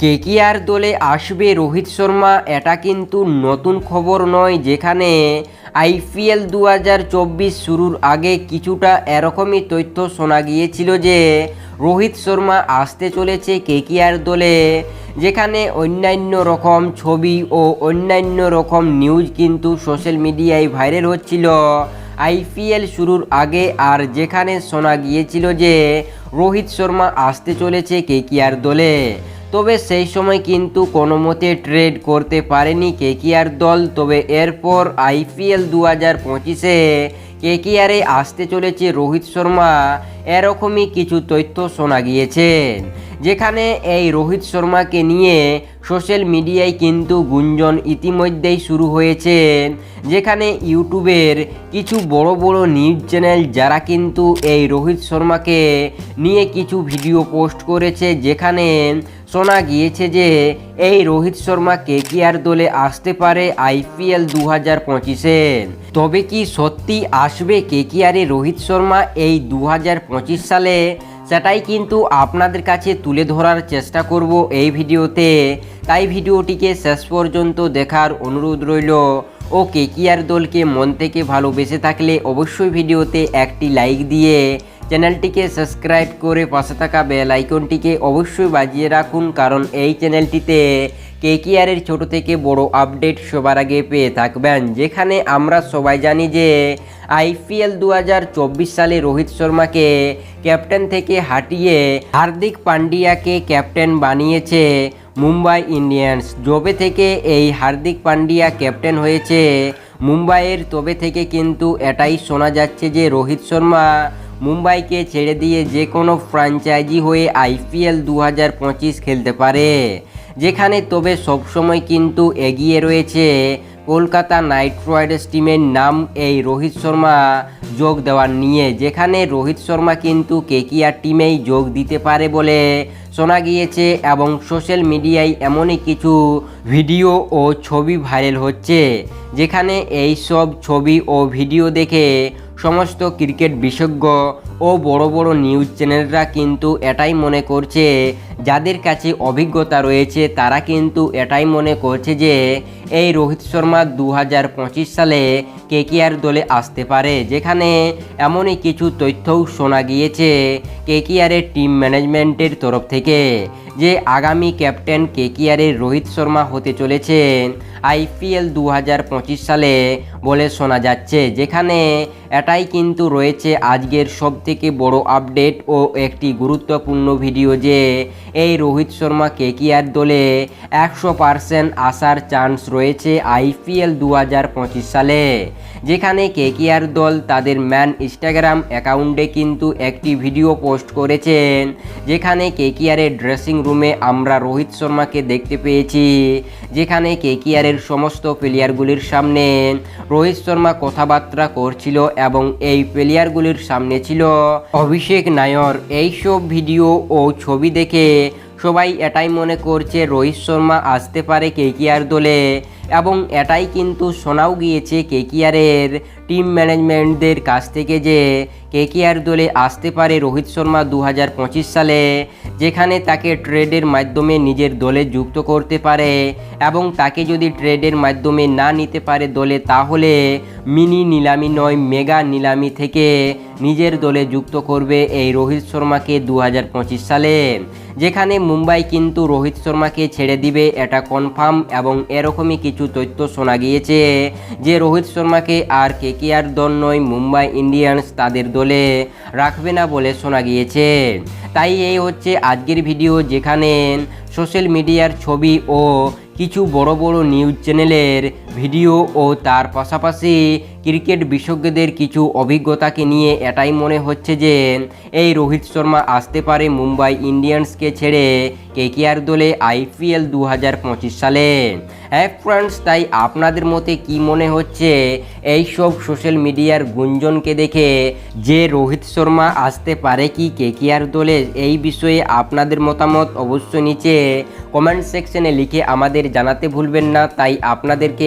KKR দলে আসবে রোহিত শর্মা, এটা কিন্তু নতুন খবর নয় যেখানে আইপিএল দু হাজার চব্বিশ শুরুর আগে কিছুটা এরকমই তথ্য শোনা গিয়েছিল যে রোহিত শর্মা আসতে চলেছে কেকিআর দলে, যেখানে অন্যান্য রকম ছবি ও অন্যান্য রকম নিউজ কিন্তু সোশ্যাল মিডিয়ায় ভাইরাল হচ্ছিল আইপিএল শুরুর আগে আর যেখানে শোনা গিয়েছিল যে রোহিত শর্মা আসতে চলেছে কেকিআর দলে। তবে সেই সময় কিন্তু কোনো মতে ট্রেড করতে পারেনি কেকিআর দল। তবে এরপর আইপিএল দু হাজার পঁচিশে কেকিআরে আসতে চলেছে রোহিত শর্মা। এরকমই কিছু তথ্য শোনা গিয়েছে। যেখানে এই রোহিত শর্মাকে নিয়ে সোশ্যাল মিডিয়ায় কিন্তু গুঞ্জন ইতিমধ্যেই শুরু হয়েছে। যেখানে ইউটিউবের কিছু বড় বড় নিউজ চ্যানেল যারা কিন্তু এই রোহিত শর্মাকে নিয়ে কিছু ভিডিও পোস্ট করেছে। যেখানে শোনা গিয়েছে যে এই রোহিত শর্মা কেকিআর দলে আসতে পারে আইপিএল দু হাজার পঁচিশে তবে কি সত্যি আসবে কেকিআরে রোহিত শর্মা এই দু হাজার পঁচিশ সালে? সেটাই কিন্তু আপনাদের কাছে তুলে ধরার চেষ্টা করব এই ভিডিওতে। তাই ভিডিওটিকে শেষ পর্যন্ত দেখার অনুরোধ রইল। ও কেকিআর দলকে মন থেকে ভালোবেসে থাকলে অবশ্যই ভিডিওতে একটি লাইক দিয়ে চ্যানেলটিকে সাবস্ক্রাইব করে পাশে থাকা বেল আইকনটিকে অবশ্যই বাজিয়ে রাখুন, কারণ এই চ্যানেলটিতে কেকিআরের ছোট থেকে বড় আপডেট সবার আগে পেয়ে থাকবেন, যেখানে আমরা সবাই জানি যে আইপিএল দু হাজার চব্বিশ সালে রোহিত শর্মাকে ক্যাপ্টেন থেকে হাঁটিয়ে হার্দিক পান্ডিয়াকে ক্যাপ্টেন বানিয়েছে মুম্বাই ইন্ডিয়ান্স। যবে থেকে এই হার্দিক পান্ডিয়া ক্যাপ্টেন হয়েছে, মুম্বাইয়ের তবে থেকে কিন্তু এটাই শোনা যাচ্ছে যে রোহিত শর্মা মুম্বাইকে ছেড়ে দিয়ে যে কোনো ফ্র্যাঞ্চাইজি হয়ে আইপিএল দু হাজার পঁচিশ খেলতে পারে, যেখানে তবে সবসময় কিন্তু এগিয়ে রয়েছে কলকাতা নাইট রাইডার্স টিমের নাম এই রোহিত শর্মা যোগ দেওয়ার নিয়ে, যেখানে রোহিত শর্মা কিন্তু কেকিআর টিমেই যোগ দিতে পারে বলে শোনা গিয়েছে এবং সোশ্যাল মিডিয়ায় এমনই কিছু ভিডিও ও ছবি ভাইরাল হচ্ছে, যেখানে এই সব ছবি ও ভিডিও দেখে সমস্ত ক্রিকেট বিশেষজ্ঞ ও বড় বড় নিউজ চ্যানেলরা কিন্তু এটাই মনে করছে যাদের কাছে অভিজ্ঞতা রয়েছে, তারা কিন্তু এটাই মনে করছে যে, এই রোহিত শর্মা দু হাজার পঁচিশ সালে কেকিআর দলে আসতে পারে। যেখানে এমনই কিছু তথ্যও শোনা গিয়েছে কেকিআরের টিম ম্যানেজমেন্টের তরফ থেকে যে, আগামী ক্যাপ্টেন কেকিআরের রোহিত শর্মা হতে চলেছেন আইপিএল দু হাজার পঁচিশ সালে। বলে শোনা যাচ্ছে, যেখানে এটাই কিন্তু রয়েছে আজকের সব থেকে বড় আপডেট ও একটি গুরুত্বপূর্ণ ভিডিও যে এই রোহিত শর্মা কেকিআর দলে একশো পারসেন্ট আসার চান্স রয়েছে আইপিএল দু হাজার পঁচিশ সালে, যেখানে কেকিআর দল তাদের ম্যান ইনস্টাগ্রাম অ্যাকাউন্টে কিন্তু একটি ভিডিও পোস্ট করেছেন, যেখানে কেকিআরের ড্রেসিং রুমে আমরা রোহিত শর্মাকে দেখতে পেয়েছি, যেখানে কেকিআরের সমস্ত প্লেয়ারগুলির সামনে রোহিত শর্মা কথাবার্তা করছিল এবং এই প্লেয়ারগুলির সামনে ছিল অভিষেক নায়র। এইসব ভিডিও ও ছবি দেখে সবাই এটাই মনে করছে রোহিত শর্মা আসতে পারে কেকিআর দলে এবং এটাই কিন্তু শোনাও গিয়েছে কেকিআরের টিম ম্যানেজমেন্টদের কাছ থেকে যে কেকিআর দলে আসতে পারে রোহিত শর্মা দু হাজার পঁচিশ সালে। যেখানে তাকে ট্রেডের মাধ্যমে নিজের দলে যুক্ত করতে পারে এবং তাকে যদি ট্রেডের মাধ্যমে না নিতে পারে দলে, তাহলে মিনি নিলামি নয়, মেগা নিলামি থেকে নিজের দলে যুক্ত করবে এই রোহিত শর্মাকে দু হাজার পঁচিশ সালে। যেখানে মুম্বাই কিন্তু রোহিত শর্মাকে ছেড়ে দিবে, এটা কনফার্ম এবং এরকমই কিছু তথ্য শোনা গিয়েছে যে রোহিত শর্মাকে আর কে কেকেআর দল নয়, মুম্বাই ইন্ডিয়ান্স তাদের দলে রাখবে না বলে শোনা গিয়েছে। তাই এই হচ্ছে আজকের ভিডিও যেখানে সোশ্যাল মিডিয়ার ছবি ও কিছু বড় বড় নিউজ চ্যানেলের ভিডিও ও তার পাশাপাশি ক্রিকেট বিশেষজ্ঞদের কিছু অভিজ্ঞতাকে নিয়ে এটাই মনে হচ্ছে যে, এই রোহিত শর্মা আসতে পারে মুম্বাই ইন্ডিয়ান্সকে ছেড়ে কেকেআর দলে আইপিএল দু হাজার পঁচিশ সালে। হ্যাঁ ফ্রেন্ডস তাই আপনাদের মতে কি মনে হচ্ছে? এই সব সোশ্যাল মিডিয়ার গুঞ্জনকে দেখে যে রোহিত শর্মা আসতে পারে কি কেকেআর দলে, এই বিষয়ে আপনাদের মতামত অবশ্যই নিচে কমেন্ট সেকশনে লিখে আমাদের জানাতে ভুলবেন না। তাই আপনাদেরকে